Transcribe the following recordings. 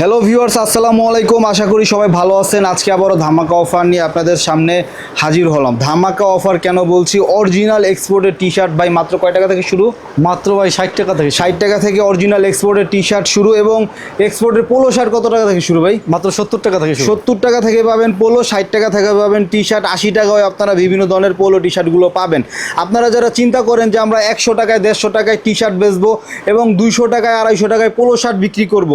Hello viewers আসসালামু আলাইকুম। আশা করি সবাই ভালো আছেন। আজকে আবারও ধামাকা অফার নিয়ে আপনাদের সামনে হাজির হলাম। ধামাকা অফার কেন বলছি? অরিজিনাল এক্সপোর্টের টি শার্ট ভাই মাত্র কয় টাকা থেকে শুরু? মাত্র ভাই ষাট টাকা থেকে ষাট টাকা থেকে অরিজিনাল এক্সপোর্টের টি শার্ট শুরু এবং এক্সপোর্টের পোলো শার্ট কত টাকা থেকে শুরু ভাই? মাত্র সত্তর টাকা থেকে সত্তর টাকা থেকে পাবেন পোলো ষাট টাকা থেকে পাবেন টি শার্ট আশি টাকায় আপনারা বিভিন্ন ধরনের পোলো টি শার্টগুলো পাবেন। আপনারা যারা চিন্তা করেন যে আমরা একশো টাকায় দেড়শো টাকায় টি শার্ট বেচবো এবং দুইশো টাকায় আড়াইশো টাকায় পোলো শার্ট বিক্রি করব।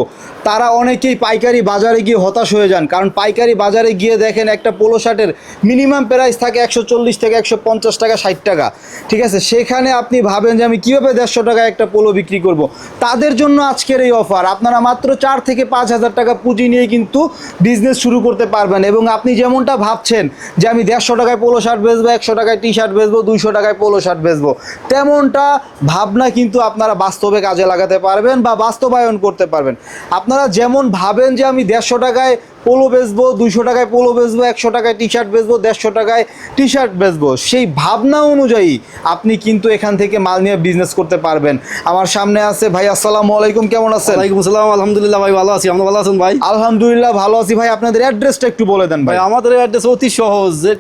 তারা অনেকেই পাইকারি বাজারে গিয়ে হতাশ হয়ে যান? কারণ পাইকারি বাজারে গিয়ে দেখেন একটা পোলো শার্টের মিনিমাম প্রাইস থাকে একশো চল্লিশ থেকে একশো পঞ্চাশ টাকা, ষাট টাকা। ঠিক আছে? সেখানে আপনি ভাবেন যে আমি কীভাবে দেড়শো টাকায় একটা পোলো বিক্রি করব। তাদের জন্য আজকের এই অফার আপনারা মাত্র চার থেকে পাঁচ হাজার টাকা পুঁজি নিয়ে কিন্তু বিজনেস শুরু করতে পারবেন। এবং আপনি যেমনটা ভাবছেন যে আমি দেড়শো টাকায় পোলো শার্ট বেচবো, একশো টাকায় টি শার্ট বেচবো, দুইশো টাকায় পোলো শার্ট বেচবো, তেমনটা ভাবনা কিন্তু আপনারা বাস্তবে কাজে লাগাতে পারবেন বা বাস্তবায়ন করতে পারবেন। আপনারা যেমন ভাবেন যে আমি দেড়শো টাকায় পোলো বেচবো দুইশো টাকায় পোলো বেচবো একশো টাকায় টি শার্ট বেচবো দেড়শো টাকায় টি শার্ট বেচবো। সেই ভাবনা অনুযায়ী আপনি কিন্তু এখান থেকে মাল নিয়ে বিজনেস করতে পারবেন। আমার সামনে আছে ভাই আসসালামু আলাইকুম কেমন আছেন? ওয়ালাইকুম আসসালাম আলহামদুলিল্লাহ ভাই ভালো আছি। আপনি ভালো আছেন ভাই? আলহামদুলিল্লাহ ভালো আছি ভাই আপনাদের অ্যাড্রেসটা একটু বলে দেন ভাই। আমাদের অ্যাড্রেস অতি সহজ যে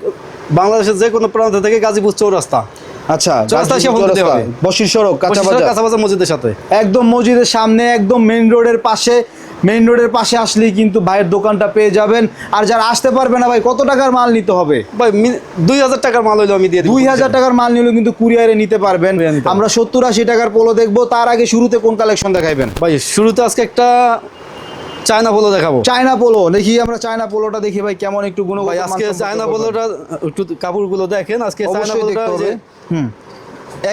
বাংলাদেশের যে কোনো প্রান্ত থেকে গাজীপুর চৌরাস্তা। আচ্ছা বসির সড়ক কাঁচা বাজার কাছাবাজার মসজিদের সাথে। একদম মসজিদের সামনে একদম মেইন রোডের পাশে মেইন রোডের পাশে আসলেই কিন্তু ভাইয়ের দোকানটা পেয়ে যাবেন। আর যারা আসতে পারবে না ভাই কত টাকার মাল নিতে হবে? ভাই দুই হাজার টাকার মাল হইল আমি দিয়ে দিই হাজার টাকার মাল নিলেও কিন্তু কুরিয়ারে নিতে পারবেন। আমরা সত্তর আশি টাকার পোলো দেখব তার আগে শুরুতে কোন কালেকশন দেখাইবেন? ভাই শুরুতে আজকে একটা চায়না পোলো দেখাবো। চায়না পোলো দেখি আমরা চায়না পোলোটা দেখি ভাই কেমন একটু গুণগত ভাই আজকে চায়না। পোলোটা একটু কাপড়গুলো দেখেন আজকে চায়না পোলোটা দেখতে হবে। যে হুম।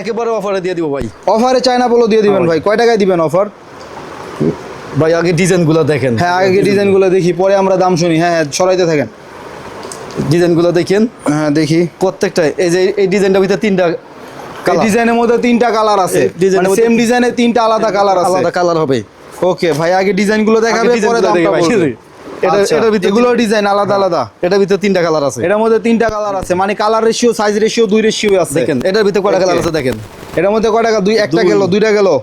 একেবারে অফারে দিয়ে দিব ভাই। অফারে চায়না পোলো দিয়ে দিবেন হ্যাঁ ভাই। কয় টাকায় দিবেন অফার ভাই আগে ডিজাইনগুলো দেখেন। হ্যাঁ আগে ডিজাইনগুলো দেখি পরে আমরা দাম শুনি। হ্যাঁ হ্যাঁ সরাইতে থাকেন। ডিজাইনগুলো দেখেন। হ্যাঁ দেখি। প্রত্যেকটা এই যে এই ডিজাইনটার ভিতরে তিনটা ডিজাইনের মধ্যে তিনটা কালার আছে। মধ্যে সেম ডিজাইনে তিনটা আলাদা কালার আছে। আলাদা কালার হবে। ওকে ভাই আগে ডিজাইনগুলো দেখাবে আগে পরে দামটা বলবে। এটা- আচ্ছা, এটার ভিতরে এগুলো ডিজাইন আলাদা আলাদা। এটার ভিতরে তিনটা কালার আছে। এটার মধ্যে তিনটা কালার আছে। মানে কালার রেশিও সাইজ রেশিও দুই রেশিও আছে। দেখেন এটার ভিতরে কয়টা কালার আছে দেখেন। এটার মধ্যে কয় টাকা দুই একটা। গেল দুইটা গেল।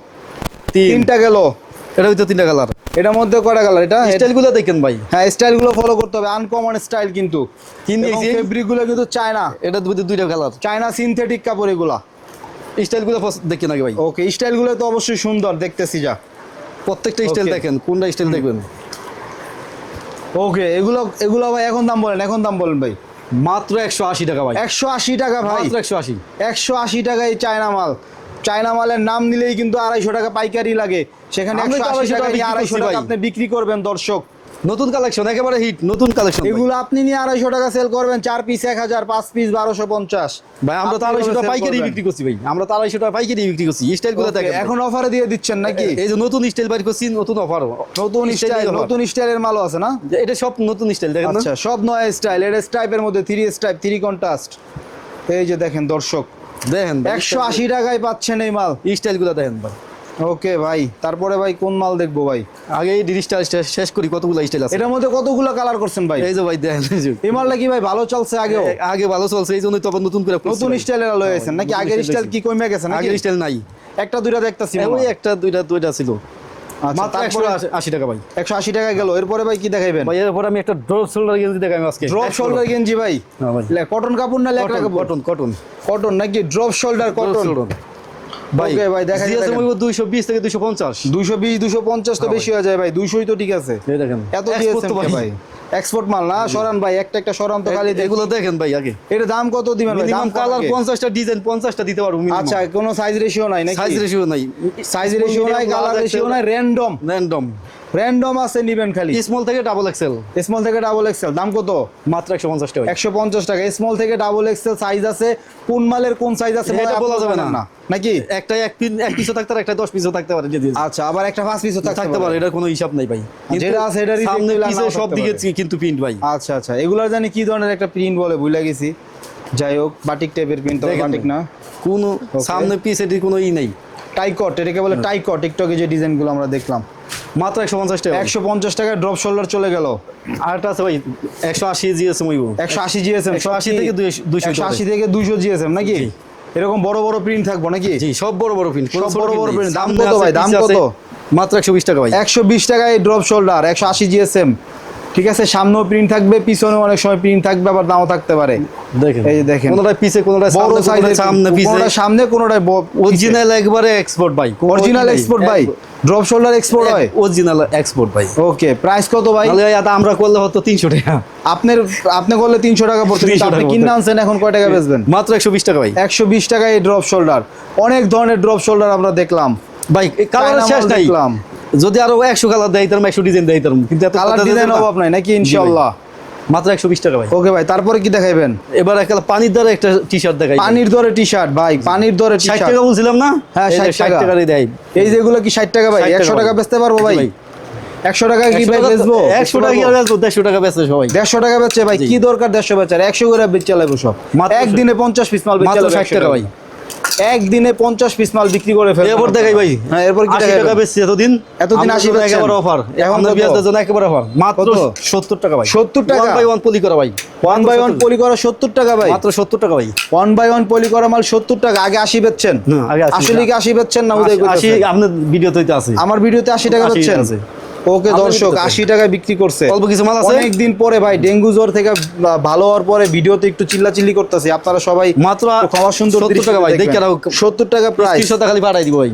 তিনটা গেল। এটার ভিতরে তিনটা কালার এটার মধ্যে কয়টা কালার এটা স্টাইলগুলো দেখেন ভাই। হ্যাঁ স্টাইলগুলো ফলো করতে হবে। আনকমন স্টাইল কিন্তু। কিন নিয়েছি। ফেব্রিকগুলো কিন্তু চায়না ভিতরে দুইটা কালার চায়না সিনথেটিক কাপড় এগুলা। স্টাইলগুলো দেখেন আগে ভাই। ওকে স্টাইলগুলো তো অবশ্যই সুন্দর দেখতেছি যা। প্রত্যেকটা স্টাইল দেখেন কোনটা স্টাইল দেখবেন? ওকে এগুলো এগুলো ভাই এখন দাম বলেন এখন দাম বলেন ভাই। মাত্র একশো আশি টাকা ভাই। একশো আশি টাকা ভাই। একশো আশি। একশো আশি টাকায় চায়না মাল। চায়না মালের নাম নিলেই কিন্তু আড়াইশো টাকা পাইকারি লাগে। সেখানে আমরা একশো তো আশি 250 টাকা টাকা নিয়ে বিক্রি আড়াইশো টাকা আপনি বিক্রি করবেন দর্শক। নতুন কালেকশন একেবারে হিট নতুন কালেকশন এগুলো আপনি নিয়ে আড়াইশো টাকা সেল করবেন চার পিস এক হাজার পাঁচ পিস বারোশো পঞ্চাশ। ভাই আমরা তো আড়াইশো টাকা পাইকারি বিক্রি করছি ভাই। আমরা তো আড়াইশো টাকা পাইকারি বিক্রি করছি স্টাইলগুলো দেখেন এখন অফারে দিয়ে দিচ্ছেন নাকি? এই যে নতুন স্টাইল বাইর করছি নতুন অফার নতুন স্টাইল নতুন স্টাইলের মালও আছে না? এটা সব নতুন স্টাইল দেখেন আচ্ছা সব নয় স্টাইল এটা স্টাইপের মধ্যে থ্রি স্টাইপ থ্রি কন্ট্রাস্ট এই যে দেখেন দর্শক। দেখেন একশো আশি টাকায় পাচ্ছেন এই মাল। স্টাইলগুলো দেখেন ভাই। ওকে ভাই তারপরে ভাই কোন মাল দেখব ভাই? আগে এই ডিজিটাল শেষ করি কতগুলো স্টাইল আছে? এটার মধ্যে কতগুলো কালার করছেন ভাই? এই যে ভাই দেখেন এই। মালটা কি ভাই ভালো চলছে আগে আগে ভালো চলছে এই জন্য তখন নতুন করে নতুন। স্টাইলের আলো হয়েছে নাকি আগের স্টাইল কি কমে গেছে আগের স্টাইল নাই। একটা দুইটা দেখতাছি ওই একটা দুইটা দুইটা ছিল। মাত্র একশো আশি টাকা ভাই। একশো আশি টাকা গেল। এরপরে ভাই কি দেখাইবেন? ভাই এরপর আমি একটা ড্রপ শোল্ডার গেঞ্জি দেখাই আজকে। ড্রপ শোল্ডার গেঞ্জি ভাই? ভাই। কটন কাপড় না লেখা কাপড়? কটন কটন কটন নাকি ড্রপ শোল্ডার কটন ভাই ভাই, দেখাই। দুইশো বিশ থেকে দুইশো পঞ্চাশ। দুইশো বিশ দুশো পঞ্চাশ তো বেশি হয়ে যায় ভাই দুইশোই তো ঠিক আছে। এই দেখেন। এত দিয়েছেন ভাই? এক্সপোর্ট মাল না? সরান ভাই একটা একটা সরান তো খালি এগুলো দেখেন ভাই আগে। এটা দাম কত দিবেন ভাই? দাম কালার কালার পঞ্চাশটা ডিজাইন পঞ্চাশটা দিতে পারব আচ্ছা কোনো সাইজ রেশিও নাই নাকি? সাইজ রেশিও নাই। সাইজ রেশিও নাই কালার রেশিও নাই র্যান্ডম র্যান্ডম র্যান্ডম আছে নিবেন খালি। স্মল থেকে ডাবল এক্সেল স্মল থেকে ডাবল এক্সেল দাম কত? মাত্র একশো পঞ্চাশ টাকা। একশো পঞ্চাশ টাকা। স্মল থেকে ডাবল এক্সেল সাইজ আছে কোন মালের কোন সাইজ আছে এটা বলা যাবে না। নাকি? একটা এক পিস এক পিসও থাকতে পারে একটা দশ পিসও থাকতে পারে যদি আচ্ছা আবার একটা পাঁচ পিসও থাকতে পারে। এটার কোনো হিসাব নাই ভাই। যেটা আছে এটারই সামনে পিছে সব দিকে কিন্তু প্রিন্ট ভাই। আচ্ছা আচ্ছা এগুলার জানি কি ধরনের একটা প্রিন্ট বলে ভুলে গেছি। যাই হোক বাটিক টাইপের প্রিন্ট বাটিক না। কোনো সামনে পিছে এটির কোনো ই নেই। টাইকট এটাকে বলে টাইকট টিকটকে যে ডিজাইনগুলো আমরা দেখলাম। মাত্র একশো পঞ্চাশ টাকা। একশো পঞ্চাশ টাকায় ড্রপ শোল্ডার চলে গেল। আরেকটা আছে ভাই একশো আশি জিএসএম ওইব একশো আশি জিএসএম 180 থেকে 200 একশো আশি থেকে দুইশো জিএসএম নাকি? এরকম বড় বড় প্রিন্ট থাকব নাকি? জি সব বড় বড় প্রিন্ট সব বড় বড় প্রিন্ট দাম কত ভাই? দাম কত? মাত্র একশো বিশ টাকা ভাই। একশো বিশ টাকায় ড্রপ শোল্ডার একশো আশি জিএসএম ঠিক আছে সামনেও প্রিন্ট থাকবে পিছনেও অনেক সময় প্রিন্ট থাকবে আবার নাও থাকতে পারে। দেখেন এই দেখেন। কোনোটা পিছে কোনোটা বড় সাইজের সামনে পিছে কোনোটা সামনে কোনোটায় অরিজিনাল একবারে এক্সপোর্ট ভাই অরিজিনাল এক্সপোর্ট ভাই ড্রপ শোল্ডার এক্সপোর্ট হয়? অরিজিনাল এক্সপোর্ট ভাই। ওকে প্রাইস কত ভাই? তাহলে এটা আমরা করলে টাকা। আপনার আপনি করলে তিনশো টাকা পড়ছে কিন্তু 300 আপনি কিনে আনছেন এখন কয় টাকা বেচবেন? মাত্র একশো বিশ টাকা ভাই। একশো বিশ টাকায় এই ড্রপ শোল্ডার অনেক ধরনের ড্রপ শোল্ডার আমরা দেখলাম। ভাই কালার শেষ নাই। যদি আরও একশো কালার দেয় তার একশো ডিজাইন দেয় তার কিন্তু কালার ডিজাইন অভাব নাই নাকি ইনশাল্লাহ মাত্র একশো বিশ টাকা ভাই। ওকে ভাই তারপরে কি দেখাইবেন? এবার একটা পানির দ্বারা একটা টি শার্ট দেখাই পানির দরে টি শার্ট ভাই পানির দরে টি ষাট শার্ট টাকা বলছিলাম না? হ্যাঁ, এই যে 60 ষাট টাকা। দেয় এই যেগুলো কি ষাট টাকা ভাই? একশো টাকা বেচতে পারব ভাই। একশো টাকা কি ভাই বেচবো? একশো টাকা বেচবো? দেড়শো টাকা বেচে সবাই। দেড়শো টাকা বেচছে ভাই কি দরকার দেড়শো বেচার? একশো করে বেচে লাগবো সব। একদিনে পঞ্চাশ পিস মাল বেচে ষাট টাকা। ভাই। একদিনে পঞ্চাশ পিস মাল বিক্রি করে ফেলব। এরপর দেখাই ভাই। হ্যাঁ এরপর কি আশি টাকা বেচছি এতদিন। এতদিন 80 জন্য একেবারে অফার এখন কত? বিয়াসদের জন্য একেবারে অফার মাত্র সত্তর টাকা ভাই। 70 টাকা? ওয়ান বাই ওয়ান পলি করা ভাই। ওয়ান বাই ওয়ান পলি করা সত্তর। টাকা ভাই। মাত্র সত্তর টাকা ভাই। ওয়ান বাই ওয়ান পলি করা মাল সত্তর টাকা। আগে আশি বেচছেন? আগে 80 আসলে কি আশি বেচছেন না উদয় আশি- আশি আপনার ভিডিও তৈতে আছে। আমার ভিডিওতে আশি টাকা 80 বেচছেন। ওকে দর্শক। আশি টাকায় বিক্রি করছে অল্প কিছু মাল আছে? অনেক দিন পরে ভাই ডেঙ্গু জ্বর থেকে ভালো হওয়ার পরে ভিডিওতে একটু চিল্লাচিল্লি করতেছি আপনারা সবাই মাত্র ক্ষমা সুন্দর 70 টাকা ভাই, দেখে। সত্তর টাকা প্রাইস তিনশো টাকা খালি পাঠাই দিব ভাই